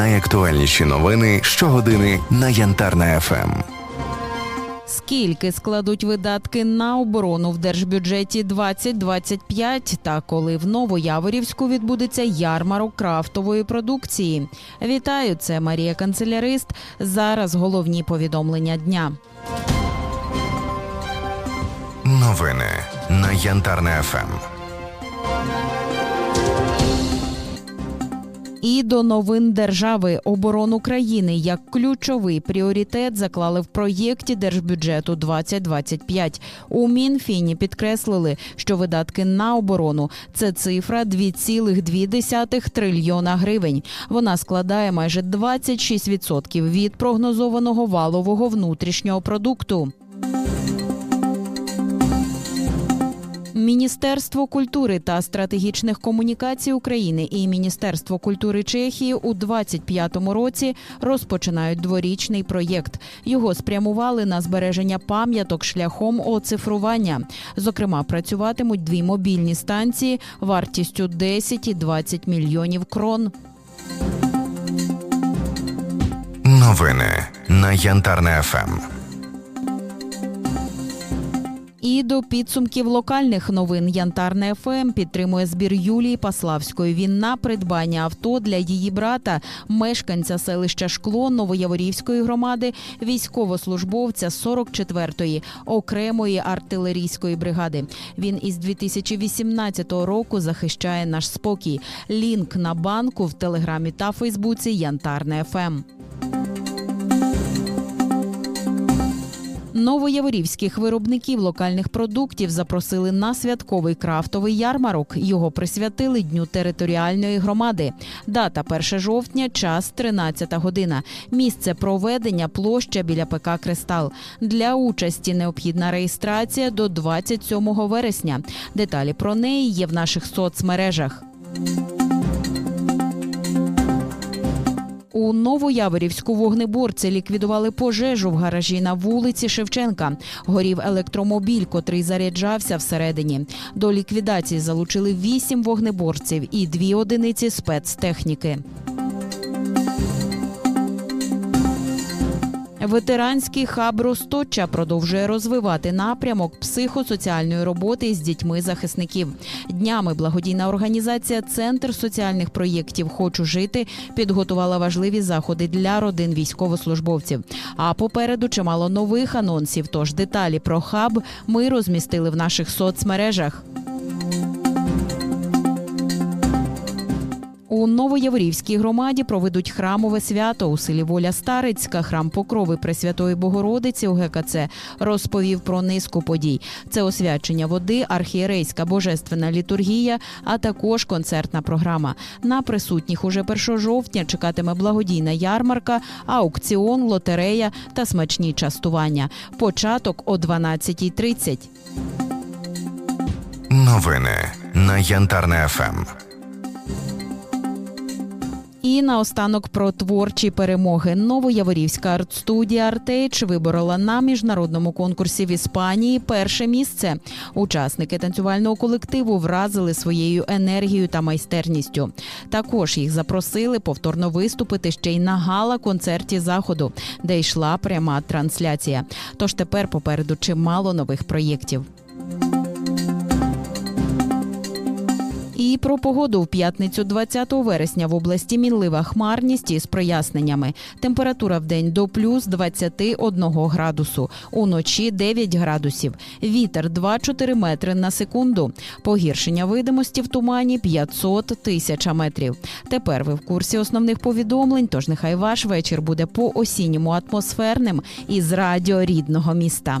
Найактуальніші новини щогодини на Янтарна ФМ. Скільки складуть видатки на оборону в держбюджеті 2025 та коли в Новояворівську відбудеться ярмарок крафтової продукції? Вітаю, це Марія Канцелярист. Зараз головні повідомлення дня. Новини на Янтарна ФМ. І до новин держави оборону країни як ключовий пріоритет заклали в проєкті держбюджету 2025. У Мінфіні підкреслили, що видатки на оборону це цифра 2,2 трильйона гривень. Вона складає майже 26% від прогнозованого валового внутрішнього продукту. Міністерство культури та стратегічних комунікацій України і Міністерство культури Чехії у 2025 році розпочинають дворічний проєкт. Його спрямували на збереження пам'яток шляхом оцифрування. Зокрема, працюватимуть дві мобільні станції вартістю 10 і 20 мільйонів крон. Новини на Янтарна ФМ. І до підсумків локальних новин Янтарне ФМ підтримує збір Юлії Паславської. Він на придбання авто для її брата, мешканця селища Шкло Новояворівської громади, військовослужбовця 44-ї окремої артилерійської бригади. Він із 2018 року захищає наш спокій. Лінк на банку в телеграмі та Фейсбуці Янтарне ФМ. Новояворівських виробників локальних продуктів запросили на святковий крафтовий ярмарок. Його присвятили Дню територіальної громади. Дата 1 жовтня, час 13 година. Місце проведення площа біля ПК Кристал. Для участі необхідна реєстрація до 27 вересня. Деталі про неї є в наших соцмережах. У Новояворівську вогнеборці ліквідували пожежу в гаражі на вулиці Шевченка. Горів електромобіль, котрий заряджався всередині. До ліквідації залучили вісім вогнеборців і дві одиниці спецтехніки. Ветеранський хаб Росточа продовжує розвивати напрямок психосоціальної роботи з дітьми захисників. Днями благодійна організація Центр соціальних проєктів Хочу жити підготувала важливі заходи для родин військовослужбовців. А попереду чимало нових анонсів. Тож деталі про хаб ми розмістили в наших соцмережах. У Новояворівській громаді проведуть храмове свято у селі Воля Старицька. Храм Покрови Пресвятої Богородиці у ГКЦ розповів про низку подій. Це освячення води, архієрейська божественна літургія, а також концертна програма. На присутніх уже 1 жовтня чекатиме благодійна ярмарка, аукціон, лотерея та смачні частування. Початок о 12.30. Новини на Янтарна ФМ. І наостанок про творчі перемоги. Новояворівська арт-студія Артейдж виборола на міжнародному конкурсі в Іспанії перше місце. Учасники танцювального колективу вразили своєю енергією та майстерністю. Також їх запросили повторно виступити ще й на гала-концерті заходу, де йшла пряма трансляція. Тож тепер попереду чимало нових проєктів. І про погоду в п'ятницю 20 вересня в області мінлива хмарність із проясненнями. Температура в день до плюс 21 градусу, уночі 9 градусів. Вітер 2-4 метри на секунду. Погіршення видимості в тумані 500 тисяч метрів. Тепер ви в курсі основних повідомлень. Тож нехай ваш вечір буде по осінньому атмосферним із радіо рідного міста.